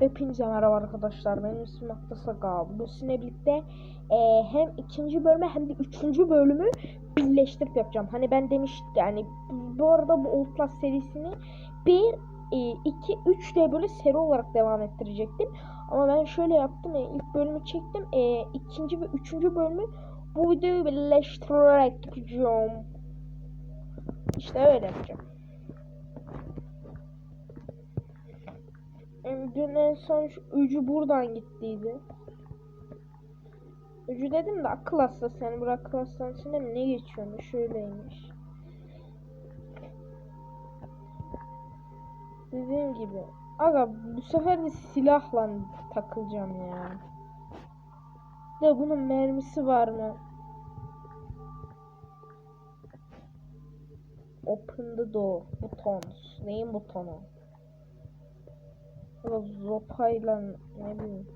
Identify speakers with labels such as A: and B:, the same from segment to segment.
A: Hepinize merhaba arkadaşlar. Benim ismim Aktas Aga. Bugün sizinle birlikte e, hem ikinci bölümü hem de üçüncü bölümü birleştirip yapacağım. Hani ben demiştim yani bu arada bu Outlast serisini 1, 2, 3 diye böyle seri olarak devam ettirecektim. Ama ben şöyle yaptım. E, ilk bölümü çektim. E, ikinci ve üçüncü bölümü bu videoyu birleştirerek yapacağım. İşte öyle yapacağım. Em, Dün en son şu ucu buradan gittiydi. Ucu dedim de akıl hastası yani bırak akıl hastanesinde mi ne geçiyormuş şöyleymiş. Dediğim gibi. Aga bu sefer de silahla takılacağım ya. De bunun mermisi var mı? Open the door. Buttons. Neyin butonu? Ya da zopayla ne bileyim.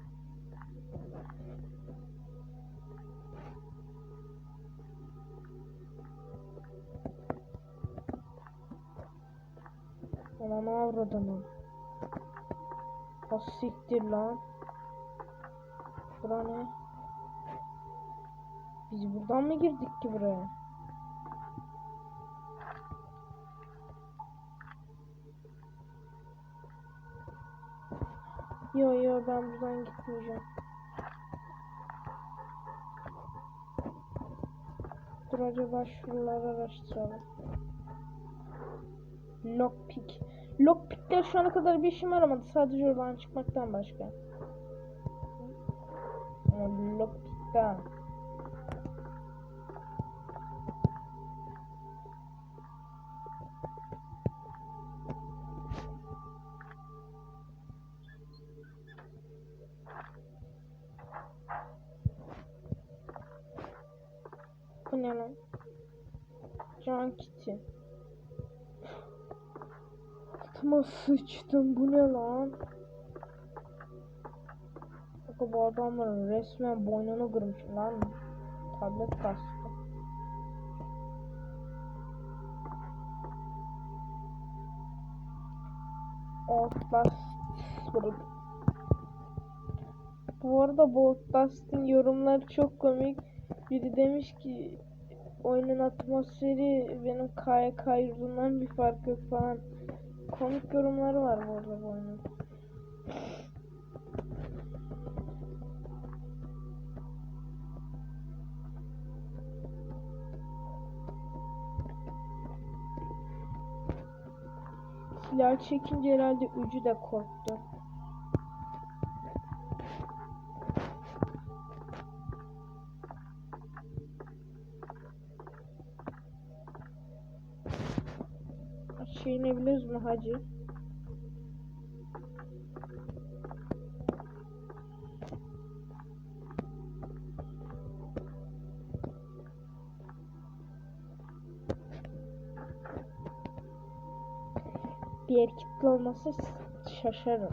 A: Ananı avradını. Ha siktir lan. Bura ne? Biz buradan mı girdik ki buraya? Yo yo ben buradan gitmeyeceğim. Dur acaba şuraları araştıralım. Lockpick. Lockpick'te şu ana kadar bir işim yaramadı. Sadece oradan çıkmaktan başka. Ama lockpick'ten. Bu ne lan? Can kiti. Altıma sıçtım. Bu ne lan? Bakın bu adamların resmen boynunu kırmış lan. Tablet kastı. Outlast. Bu arada Outlast'ın yorumları çok komik. Biri demiş ki oyunun atmosferi benim KYK yurdundan bir fark yok falan. Komik yorumları var bu arada bu oyunun. Silah çekince herhalde ucu da korktu. Şey ne biliyoruz mu hacı? Bir kilitli olmasa şaşarım.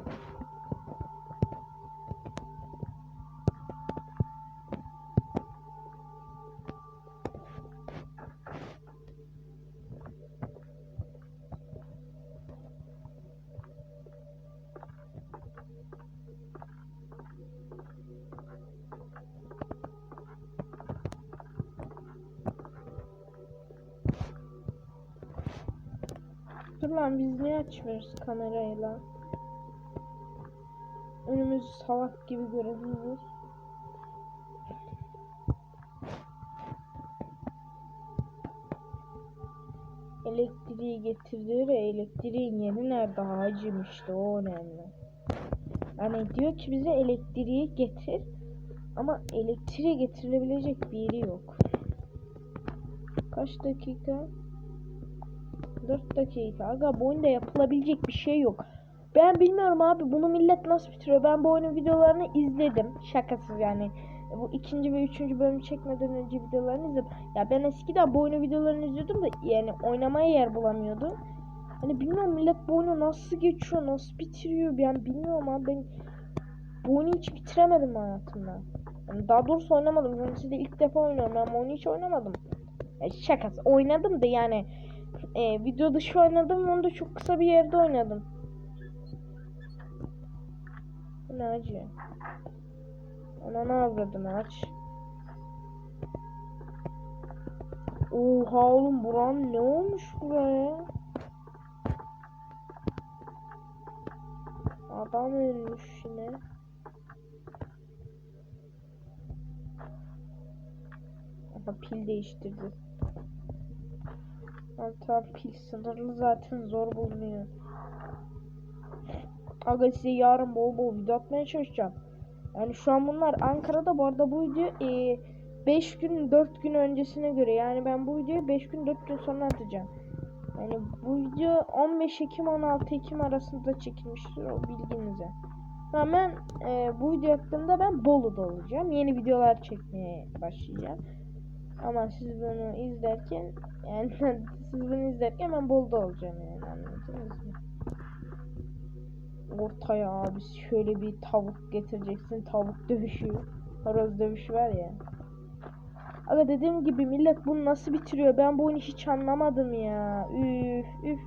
A: Dur lan biz niye açmıyoruz kamerayla? Önümüzü salak gibi görebiliyoruz. Elektriği getirdiği ve elektriğin yeri nerede hacım işte o önemli. Yani diyor ki bize elektriği getir ama elektriğe getirilebilecek bir yeri yok. Kaç dakika? 4 dakika. Aga bu oyunda yapılabilecek bir şey yok. Ben bilmiyorum abi bunu millet nasıl bitiriyor. Ben bu oyunun videolarını izledim. Şakasız yani. Bu ikinci ve üçüncü bölümü çekmeden önce videolarını izledim. Ya ben eskiden bu oyunun videolarını izliyordum da yani oynamaya yer bulamıyordum. Hani bilmiyorum millet bu oyunu nasıl geçiyor, nasıl bitiriyor ben bilmiyorum abi ben bu oyunu hiç bitiremedim hayatımda. Yani daha doğrusu oynamadım. Ben size ilk defa oynuyorum. Ben bu oyunu hiç oynamadım. Ya şakası oynadım da yani e, video dışı oynadım onu da çok kısa bir yerde oynadım. Bu ne acı? Ananı avradını aç. Oha oğlum buran ne olmuş buraya? Adam ölmüş yine. Aha pil değiştirdi. Hatta pil sınırlı zaten zor bulunuyor. Aga size yarın bol bol video atmaya çalışacağım. Yani şu an bunlar Ankara'da bu arada bu video 5 gün 4 gün öncesine göre yani ben bu videoyu 5 gün 4 gün sonra atacağım. Yani bu video 15 Ekim 16 Ekim arasında çekilmiştir o bilginize. Hemen e, bu video hakkında ben Bolu'da olacağım. Yeni videolar çekmeye başlayacağım. Ama siz bunu izlerken yani siz bunu izlerken ben Bolu'da olacağım yani anladınız mı? Ortaya abi şöyle bir tavuk getireceksin. Tavuk dövüşü. Horoz dövüşü var ya. Aga dediğim gibi millet bunu nasıl bitiriyor? Ben bu oyunu hiç anlamadım ya. Üf üf.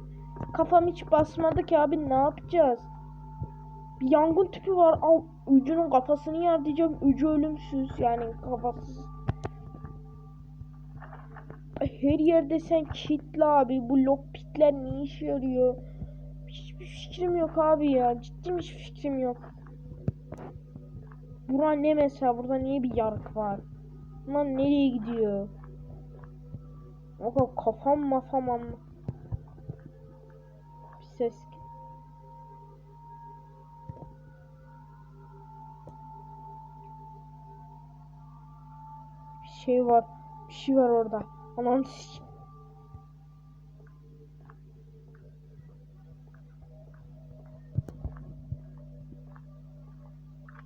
A: Kafam hiç basmadı ki abi ne yapacağız? Bir yangın tüpü var. Al ucunun kafasını yer diyeceğim. Ucu ölümsüz yani kafasız. Her yerde sen kitle abi. Bu lockpickler ne işe yarıyor? Hiçbir fikrim yok abi ya. Ciddi hiç fikrim yok. Bura ne mesela? Burada niye bir yarık var? Lan nereye gidiyor? Oha kafam mafam amma. Bir ses. Bir şey var. Bir şey var orada. Anam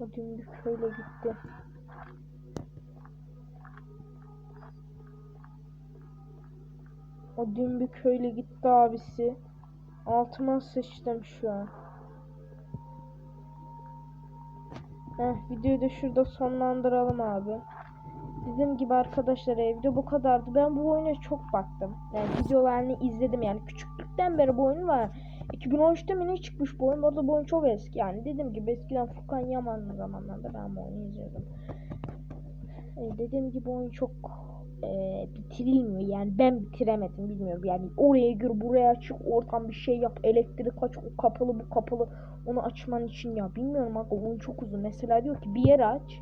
A: O dün bir köyle gitti. O dün bir köyle gitti abisi. Altıma sıçtım şu an. Heh, videoyu da şurada sonlandıralım abi. Dediğim gibi arkadaşlar evde bu kadardı. Ben bu oyuna çok baktım. Yani videolarını izledim yani küçüklükten beri bu oyun var. 2013'te mi ne çıkmış bu oyun? Bu arada bu oyun çok eski yani. Dediğim gibi eskiden Furkan Yaman'ın zamanlarında ben bu oyunu izliyordum. Yani dediğim gibi oyun çok e, bitirilmiyor. Yani ben bitiremedim bilmiyorum. Yani oraya gir buraya çık ortam bir şey yap. Elektrik aç o kapalı bu kapalı. Onu açman için ya bilmiyorum ama oyun çok uzun. Mesela diyor ki bir yer aç.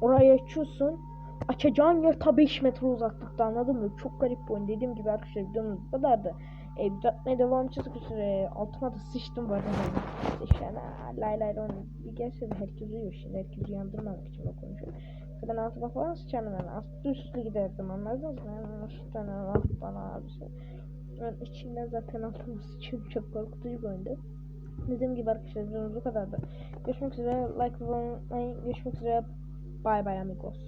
A: Orayı açıyorsun. Açacağın yer ta 5 metre uzaklıkta anladın mı? Çok garip bir oyun. Dediğim gibi arkadaşlar videomuz bu kadardı. E, video atmaya devam edeceğiz arkadaşlar. E, da sıçtım bu arada. İşte lay lay lay bir gelse de herkes uyuyor şimdi. Herkes uyandırmamak için ben konuşuyorum. Ben altıma falan sıçarım yani. Astı üstlü giderdim anladınız mı? Yani üstten bana abisi. Ben içinden zaten altıma sıçıyorum. Çok korkutucu bir oyundu. Dediğim gibi arkadaşlar videomuz bu kadardı. Görüşmek üzere. Like ve. Görüşmek üzere. Bye bye amigos.